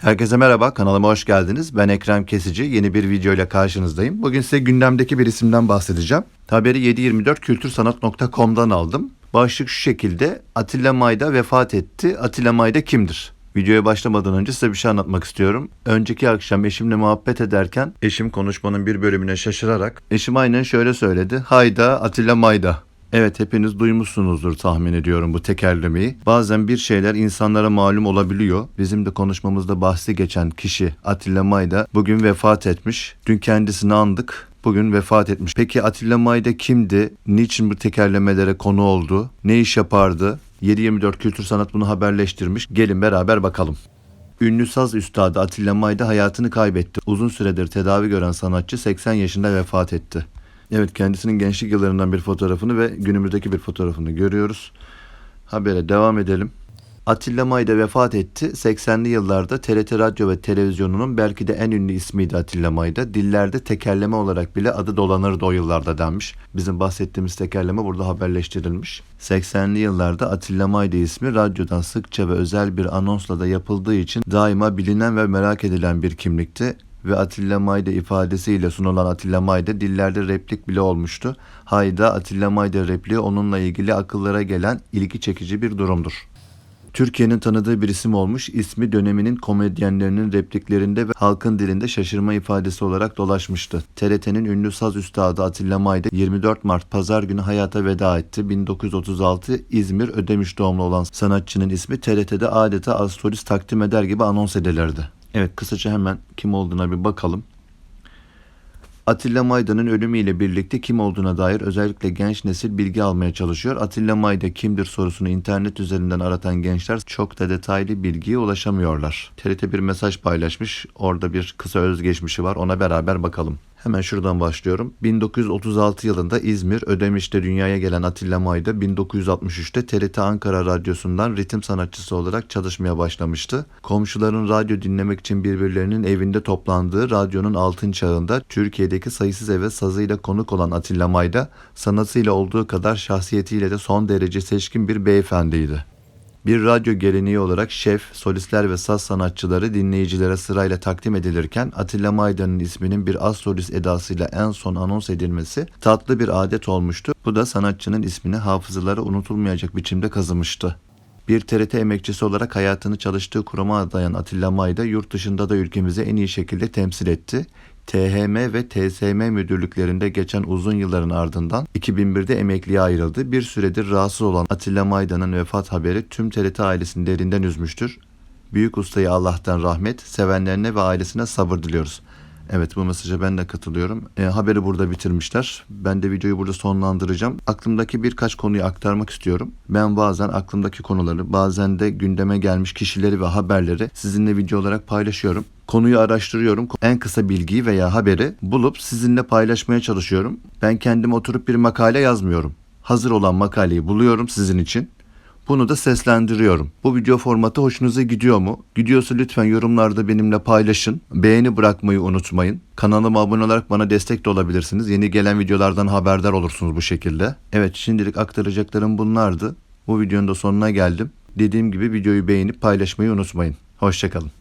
Herkese merhaba, kanalıma hoş geldiniz. Ben Ekrem Kesici, yeni bir video ile karşınızdayım. Bugün size gündemdeki bir isimden bahsedeceğim. Haberi 724kültürsanat.com'dan aldım. Başlık şu şekilde, Atilla Mayda vefat etti. Atilla Mayda kimdir? Videoya başlamadan önce size bir şey anlatmak istiyorum. Önceki akşam eşimle muhabbet ederken eşim konuşmanın bir bölümüne şaşırarak eşim aynen şöyle söyledi. Hayda Atilla Mayda. Evet hepiniz duymuşsunuzdur tahmin ediyorum bu tekerlemeyi. Bazen bir şeyler insanlara malum olabiliyor. Bizim de konuşmamızda bahsi geçen kişi Atilla Mayda bugün vefat etmiş. Dün kendisini andık. Bugün vefat etmiş. Peki Atilla Mayda kimdi? Niçin bu tekerlemelere konu oldu? Ne iş yapardı? 724 Kültür Sanat bunu haberleştirmiş. Gelin beraber bakalım. Ünlü saz üstadı Atilla Mayda hayatını kaybetti. Uzun süredir tedavi gören sanatçı 80 yaşında vefat etti. Evet kendisinin gençlik yıllarından bir fotoğrafını ve günümüzdeki bir fotoğrafını görüyoruz. Habere devam edelim. Atilla Mayda vefat etti. 80'li yıllarda TRT Radyo ve Televizyonu'nun belki de en ünlü ismiydi Atilla Mayda. Dillerde tekerleme olarak bile adı dolanırdı o yıllarda denmiş. Bizim bahsettiğimiz tekerleme burada haberleştirilmiş. 80'li yıllarda Atilla Mayda ismi radyodan sıkça ve özel bir anonsla da yapıldığı için daima bilinen ve merak edilen bir kimlikti ve Atilla Mayda ifadesiyle sunulan Atilla Mayda dillerde replik bile olmuştu. Hayda Atilla Mayda repliği onunla ilgili akıllara gelen ilgi çekici bir durumdur. Türkiye'nin tanıdığı bir isim olmuş, ismi döneminin komedyenlerinin repliklerinde ve halkın dilinde şaşırma ifadesi olarak dolaşmıştı. TRT'nin ünlü saz üstadı Atilla Mayda 24 Mart pazar günü hayata veda etti. 1936 İzmir Ödemiş doğumlu olan sanatçının ismi TRT'de adeta az solist takdim eder gibi anons edilirdi. Evet kısaca hemen kim olduğuna bir bakalım. Atilla Mayda'nın ölümüyle birlikte kim olduğuna dair özellikle genç nesil bilgi almaya çalışıyor. Atilla Mayda kimdir sorusunu internet üzerinden aratan gençler çok da detaylı bilgiye ulaşamıyorlar. TRT bir mesaj paylaşmış. Orada bir kısa özgeçmişi var. Ona beraber bakalım. Hemen şuradan başlıyorum. 1936 yılında İzmir Ödemiş'te dünyaya gelen Atilla Mayda 1963'te TRT Ankara Radyosu'ndan ritim sanatçısı olarak çalışmaya başlamıştı. Komşuların radyo dinlemek için birbirlerinin evinde toplandığı radyonun altın çağında Türkiye'deki sayısız eve sazıyla konuk olan Atilla Mayda sanatıyla olduğu kadar şahsiyetiyle de son derece seçkin bir beyefendiydi. Bir radyo geleneği olarak şef, solistler ve saz sanatçıları dinleyicilere sırayla takdim edilirken Atilla Mayda'nın isminin bir az solist edasıyla en son anons edilmesi tatlı bir adet olmuştu. Bu da sanatçının ismini hafızalara unutulmayacak biçimde kazımıştı. Bir TRT emekçisi olarak hayatını çalıştığı kuruma adayan Atilla Mayda yurt dışında da ülkemizi en iyi şekilde temsil etti. THM ve TSM müdürlüklerinde geçen uzun yılların ardından 2001'de emekliye ayrıldı. Bir süredir rahatsız olan Atilla Mayda'nın vefat haberi tüm TRT ailesini derinden üzmüştür. Büyük ustaya Allah'tan rahmet, sevenlerine ve ailesine sabır diliyoruz. Evet bu mesaja ben de katılıyorum. E, haberi burada bitirmişler. Ben de videoyu burada sonlandıracağım. Aklımdaki birkaç konuyu aktarmak istiyorum. Ben bazen aklımdaki konuları, bazen de gündeme gelmiş kişileri ve haberleri sizinle video olarak paylaşıyorum. Konuyu araştırıyorum. En kısa bilgiyi veya haberi bulup sizinle paylaşmaya çalışıyorum. Ben kendim oturup bir makale yazmıyorum. Hazır olan makaleyi buluyorum sizin için. Bunu da seslendiriyorum. Bu video formatı hoşunuza gidiyor mu? Gidiyorsa lütfen yorumlarda benimle paylaşın. Beğeni bırakmayı unutmayın. Kanalıma abone olarak bana destek de olabilirsiniz. Yeni gelen videolardan haberdar olursunuz bu şekilde. Evet şimdilik aktaracaklarım bunlardı. Bu videonun da sonuna geldim. Dediğim gibi videoyu beğenip paylaşmayı unutmayın. Hoşçakalın.